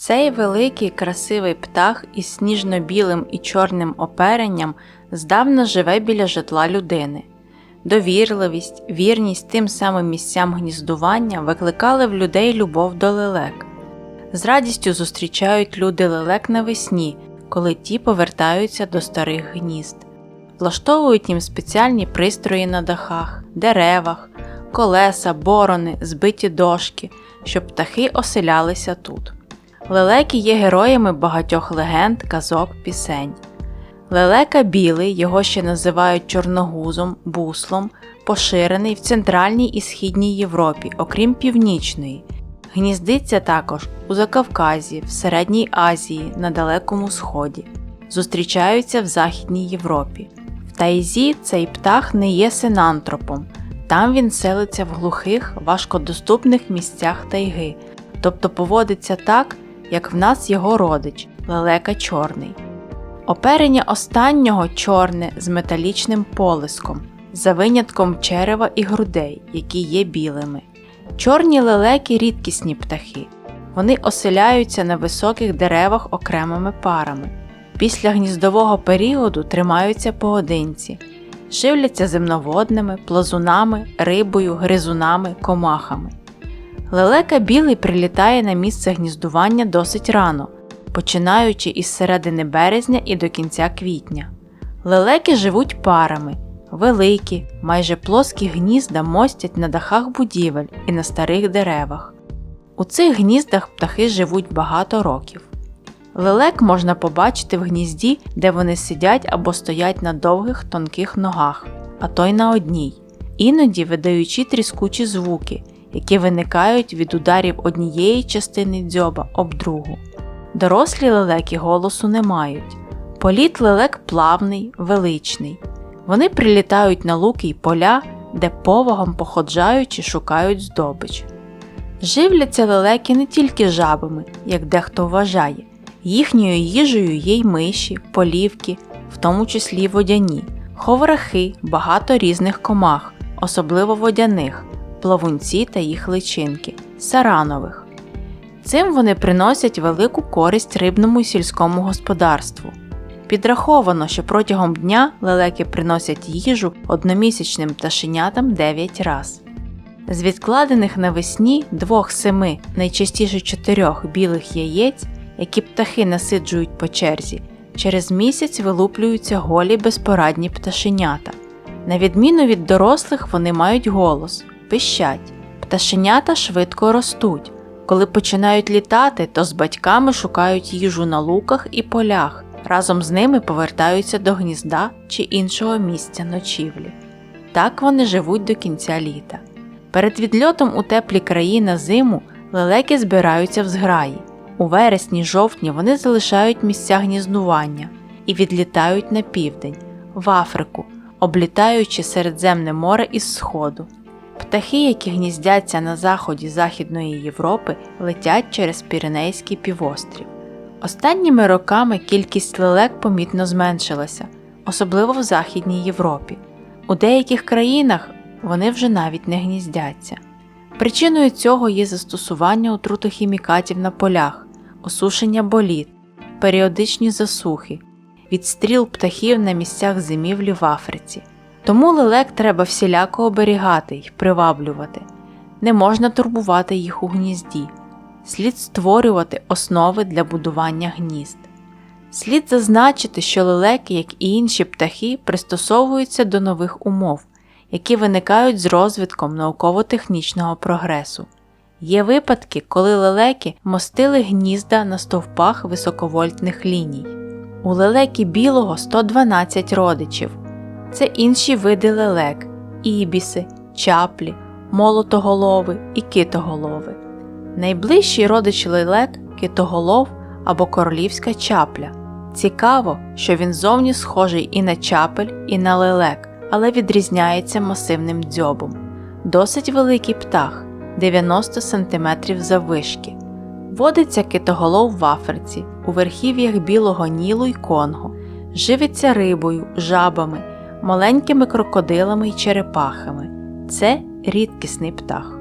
Цей великий красивий птах із сніжно-білим і чорним оперенням здавна живе біля житла людини. Довірливість, вірність тим самим місцям гніздування викликали в людей любов до лелек. З радістю зустрічають люди лелек навесні, коли ті повертаються до старих гнізд. Влаштовують їм спеціальні пристрої на дахах, деревах, колеса, борони, збиті дошки, щоб птахи оселялися тут. Лелеки є героями багатьох легенд, казок, пісень. Лелека білий, його ще називають чорногузом, буслом, поширений в Центральній і Східній Європі, окрім Північної. Гніздиться також у Закавказі, в Середній Азії, на Далекому Сході. Зустрічаються в Західній Європі. В Тайзі цей птах не є синантропом. Там він селиться в глухих, важкодоступних місцях тайги, тобто поводиться так, як в нас його родич лелека чорний. Оперення останнього чорне з металічним полиском, за винятком черева і грудей, які є білими. Чорні лелеки рідкісні птахи. Вони оселяються на високих деревах окремими парами. Після гніздового періоду тримаються поодинці, живляться земноводними, плазунами, рибою, гризунами, комахами. Лелека білий прилітає на місце гніздування досить рано, починаючи із середини березня і до кінця квітня. Лелеки живуть парами, великі, майже плоскі гнізда мостять на дахах будівель і на старих деревах. У цих гніздах птахи живуть багато років. Лелек можна побачити в гнізді, де вони сидять або стоять на довгих тонких ногах, а то й на одній, іноді видаючи тріскучі звуки, які виникають від ударів однієї частини дзьоба об другу. Дорослі лелеки голосу не мають. Політ лелек плавний, величний. Вони прилітають на луки й поля, де повагом походжаючи шукають здобич. Живляться лелеки не тільки жабами, як дехто вважає. Їхньою їжею є й миші, полівки, в тому числі водяні, ховрахи, багато різних комах, особливо водяних, плавунці та їх личинки, саранових. Цим вони приносять велику користь рибному і сільському господарству. Підраховано, що протягом дня лелеки приносять їжу одномісячним пташенятам 9 раз. З відкладених навесні двох семи, найчастіше чотирьох білих яєць, які птахи насиджують по черзі, через місяць вилуплюються голі безпорадні пташенята. На відміну від дорослих, вони мають голос, пищать. Пташенята швидко ростуть. Коли починають літати, то з батьками шукають їжу на луках і полях, разом з ними повертаються до гнізда чи іншого місця ночівлі. Так вони живуть до кінця літа. Перед відльотом у теплі краї на зиму лелеки збираються в зграї. У вересні-жовтні вони залишають місця гніздування і відлітають на південь, в Африку, облітаючи Середземне море із сходу. Птахи, які гніздяться на заході Західної Європи, летять через Піренейський півострів. Останніми роками кількість лелек помітно зменшилася, особливо в Західній Європі. У деяких країнах вони вже навіть не гніздяться. Причиною цього є застосування отрутохімікатів на полях, осушення боліт, періодичні засухи, відстріл птахів на місцях зимівлі в Африці. Тому лелек треба всіляко оберігати й приваблювати. Не можна турбувати їх у гнізді. Слід створювати основи для будування гнізд. Слід зазначити, що лелеки, як і інші птахи, пристосовуються до нових умов, які виникають з розвитком науково-технічного прогресу. Є випадки, коли лелеки мостили гнізда на стовпах високовольтних ліній. У лелеки білого 112 родичів. Це інші види лелек ібіси, чаплі, молотоголови і китоголови. Найближчий родич лелек китоголов або королівська чапля. Цікаво, що він зовні схожий і на чапель, і на лелек, але відрізняється масивним дзьобом. Досить великий птах 90 см заввишки. Водиться китоголов в Африці, у верхів'ях Білого Нілу й Конго, живиться рибою, жабами, маленькими крокодилами й черепахами. Це рідкісний птах.